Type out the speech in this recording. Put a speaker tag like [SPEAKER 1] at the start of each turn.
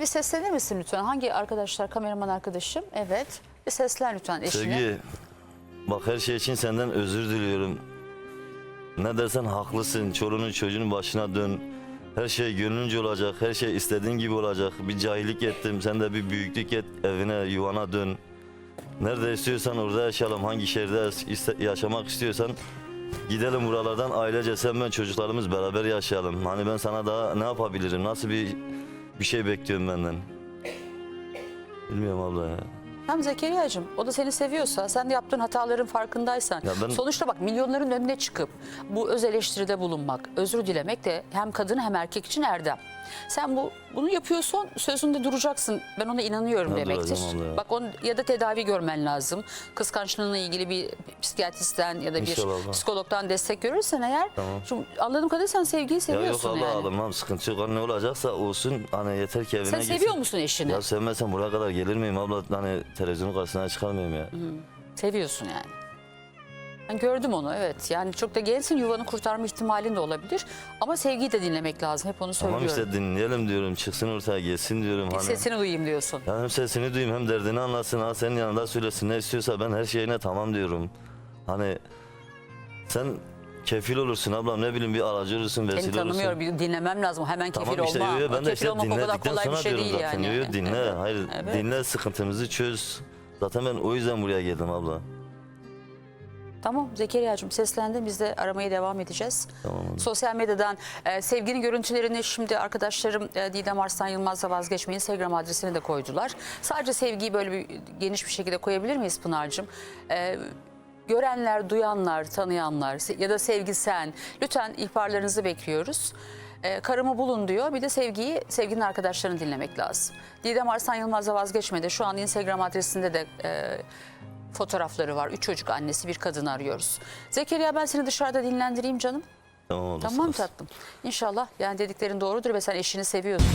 [SPEAKER 1] Sevgi'ye bir seslenir misin lütfen? Hangi arkadaşlar, kameraman arkadaşım? Evet. Bir seslen lütfen eşine.
[SPEAKER 2] Sevgi, bak her şey için senden özür diliyorum. Ne dersen haklısın. Çoluğunun çocuğunun başına dön. Her şey gönlünce olacak. Her şey istediğin gibi olacak. Bir cahillik ettim. Sen de bir büyüklük et. Evine, yuvana dön. Nerede istiyorsan orada yaşayalım. Hangi şehirde yaşamak istiyorsan gidelim buralardan ailece sen ben çocuklarımız beraber yaşayalım. Hani ben sana daha ne yapabilirim? Nasıl bir bir şey bekliyorum benden? Bilmiyorum abla ya.
[SPEAKER 1] Hem Zekeriya'cığım o da seni seviyorsa sen de yaptığın hataların farkındaysan
[SPEAKER 2] Ya ben-
[SPEAKER 1] sonuçta bak milyonların önüne çıkıp bu öz eleştiride bulunmak, özür dilemek de hem kadın hem erkek için erdem. Sen bu bunu yapıyorsan sözünde duracaksın. Ben ona inanıyorum
[SPEAKER 2] Ya
[SPEAKER 1] demektir.
[SPEAKER 2] duracağım abla ya.
[SPEAKER 1] Bak on ya da tedavi görmen lazım. Kıskançlığınla ilgili bir psikiyatristten ya da bir
[SPEAKER 2] İnşallah abla.
[SPEAKER 1] psikologdan destek görürsen eğer
[SPEAKER 2] Tamam.
[SPEAKER 1] şu anladığım kadarıyla sen sevgiyi
[SPEAKER 2] Ya
[SPEAKER 1] seviyorsun
[SPEAKER 2] yok Allah
[SPEAKER 1] yani.
[SPEAKER 2] alınmam sıkıntı yok. Hani Ne olacaksa olsun. Hani yeter ki evine
[SPEAKER 1] Sen
[SPEAKER 2] gitsin.
[SPEAKER 1] seviyor musun eşini?
[SPEAKER 2] Ya sevmesem buraya kadar gelir miyim abla? Hani televizyonun karşısına çıkar mıyım ya?
[SPEAKER 1] Seviyorsun yani. Ben gördüm onu evet. Yani çok da gençsin yuvanı kurtarma ihtimalin de olabilir. Ama sevgiyi de dinlemek lazım. Hep onu söylüyorum.
[SPEAKER 2] Tamam işte dinleyelim diyorum. Çıksın ortaya gelsin diyorum.
[SPEAKER 1] Bir
[SPEAKER 2] Hani.
[SPEAKER 1] Sesini duyayım diyorsun.
[SPEAKER 2] Ya hem sesini duyayım hem derdini anlatsın. Ha senin yanında söylesin ne istiyorsa ben her şeyine tamam diyorum. Hani sen kefil olursun ablam ne bileyim bir aracı olursun
[SPEAKER 1] Seni
[SPEAKER 2] vesile olursun.
[SPEAKER 1] tanımıyorum. Bir dinlemem lazım. Hemen kefil
[SPEAKER 2] Tamam işte
[SPEAKER 1] olma.
[SPEAKER 2] yo, yo, ben de
[SPEAKER 1] kefil
[SPEAKER 2] işte
[SPEAKER 1] olmak o kadar
[SPEAKER 2] dinledikten
[SPEAKER 1] kolay bir
[SPEAKER 2] sonra
[SPEAKER 1] şey
[SPEAKER 2] diyorum
[SPEAKER 1] değil
[SPEAKER 2] zaten.
[SPEAKER 1] yani.
[SPEAKER 2] Yo, yo, dinle
[SPEAKER 1] Evet.
[SPEAKER 2] hayır
[SPEAKER 1] Evet.
[SPEAKER 2] dinle sıkıntımızı çöz. Zaten ben o yüzden buraya geldim abla.
[SPEAKER 1] Tamam Zekeriya'cığım seslendim. Biz de aramaya devam edeceğiz.
[SPEAKER 2] Tamam.
[SPEAKER 1] Sosyal medyadan e, sevginin görüntülerini şimdi arkadaşlarım e, Didem Arslan Yılmaz'la vazgeçmeyin Instagram adresini de koydular. Sadece sevgiyi böyle bir geniş bir şekilde koyabilir miyiz Pınar'cığım? E, görenler, duyanlar, tanıyanlar ya da sevgi sen lütfen ihbarlarınızı bekliyoruz. E, karımı bulun diyor. Bir de sevgiyi, sevginin arkadaşlarını dinlemek lazım. Didem Arslan Yılmaz'la vazgeçmedi. Şu an Instagram adresinde de e, fotoğrafları var. Üç çocuk annesi bir kadın arıyoruz. Zekeriya ben seni dışarıda dinlendireyim canım.
[SPEAKER 2] Tamam.
[SPEAKER 1] Tamam tatlım. İnşallah yani dediklerin doğrudur ve sen eşini seviyorsun.